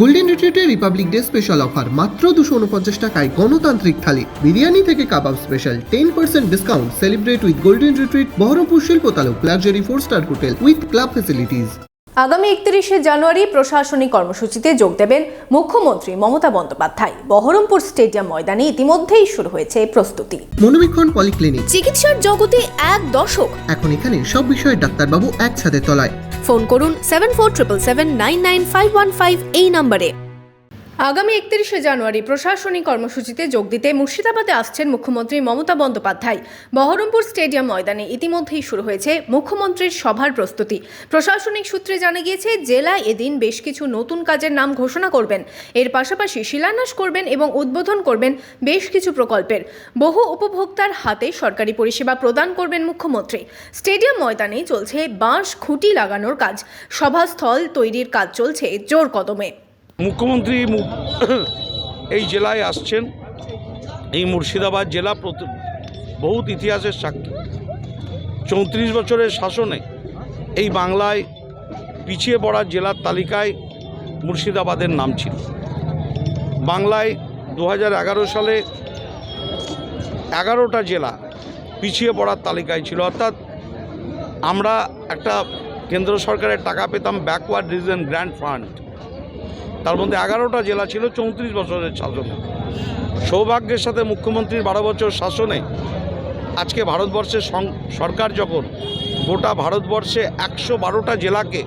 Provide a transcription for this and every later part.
Golden রিট্রিটে republic day special offer মাত্র দুশো উনপঞ্চাশ টাকায় গণতান্ত্রিক থালি। বিরিয়ানি থেকে kebab special ten percent discount celebrate with golden retreat Baharampur শিল্প তালুক luxury four star hotel with club facilities আগামী একত্রিশে জানুয়ারি প্রশাসনিক কর্মসূচিতে যোগ দেবেন মুখ্যমন্ত্রী মমতা বন্দ্যোপাধ্যায়। বহরমপুর স্টেডিয়াম ময়দানে ইতিমধ্যেই শুরু হয়েছে প্রস্তুতি। মনোবীক্ষণ পলিক্লিনিক চিকিৎসার জগতে এক দশক। এখন এখানে সব বিষয়ে ডাক্তারবাবু একসাথে তলায়। ফোন করুন seven four triple seven nine nine five one five এই নম্বরে। আগামী একত্রিশে জানুয়ারি প্রশাসনিক কর্মসূচিতে যোগ দিতে মুর্শিদাবাদে আসছেন মুখ্যমন্ত্রী মমতা বন্দ্যোপাধ্যায়। বহরমপুর স্টেডিয়াম ময়দানে ইতিমধ্যেই শুরু হয়েছে মুখ্যমন্ত্রীর সভার প্রস্তুতি। প্রশাসনিক সূত্রে জানা গিয়েছে জেলা এদিন বেশ কিছু নতুন কাজের নাম ঘোষণা করবেন। এর পাশাপাশি শিলান্যাস করবেন এবং উদ্বোধন করবেন বেশ কিছু প্রকল্পের। বহু উপভোক্তার হাতে সরকারি পরিষেবা প্রদান করবেন মুখ্যমন্ত্রী। স্টেডিয়াম ময়দানে চলছে বাঁশ খুঁটি লাগানোর কাজ। সভাস্থল তৈরির কাজ চলছে জোর কদমে। মুখ্যমন্ত্রী এই জেলায় আসছেন। এই মুর্শিদাবাদ জেলা বহুত ইতিহাসের সাক্ষী। চৌত্রিশ বছরের শাসনে এই বাংলায় পিছিয়ে পড়া জেলার তালিকায় মুর্শিদাবাদের নাম ছিল। বাংলায় দু হাজার এগারো সালে এগারোটা জেলা পিছিয়ে পড়ার তালিকায় ছিল। অর্থাৎ আমরা একটা কেন্দ্র সরকারের টাকা পেতাম ব্যাকওয়ার্ড রিজন গ্র্যান্ড ফান্ড তার মধ্যে এগারোটা জেলা ছিল, চৌত্রিশ বছরের শাসনে সৌভাগ্যের সাথে মুখ্যমন্ত্রীর বারো বছর শাসনে আজকে ভারতবর্ষের সরকার যখন গোটা ভারতবর্ষে একশো বারোটা জেলাকে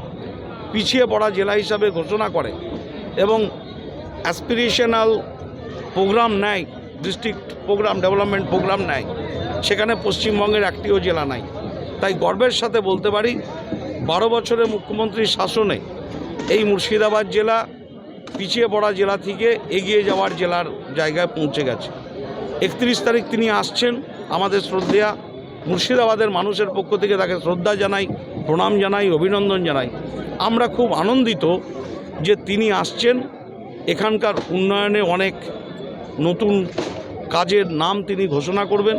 পিছিয়ে পড়া জেলা হিসাবে ঘোষণা করে এবং অ্যাসপিরেশনাল প্রোগ্রাম নেয় ডিস্ট্রিক্ট প্রোগ্রাম ডেভেলপমেন্ট প্রোগ্রাম নেয়, সেখানে পশ্চিমবঙ্গের একটিও জেলা নাই। তাই গর্বের সাথে বলতে পারি, বারো বছরের মুখ্যমন্ত্রীর শাসনে এই মুর্শিদাবাদ জেলা পিছিয়ে পড়া জেলা থেকে এগিয়ে যাওয়ার জেলার জায়গায় পৌঁছে গেছে। একত্রিশ তারিখ তিনি আসছেন আমাদের শ্রদ্ধেয়া মুর্শিদাবাদের মানুষের পক্ষ থেকে তাকে শ্রদ্ধা জানাই, প্রণাম জানাই, অভিনন্দন জানাই। আমরা খুব আনন্দিত যে তিনি আসছেন। এখানকার উন্নয়নে অনেক নতুন কাজের নাম তিনি ঘোষণা করবেন।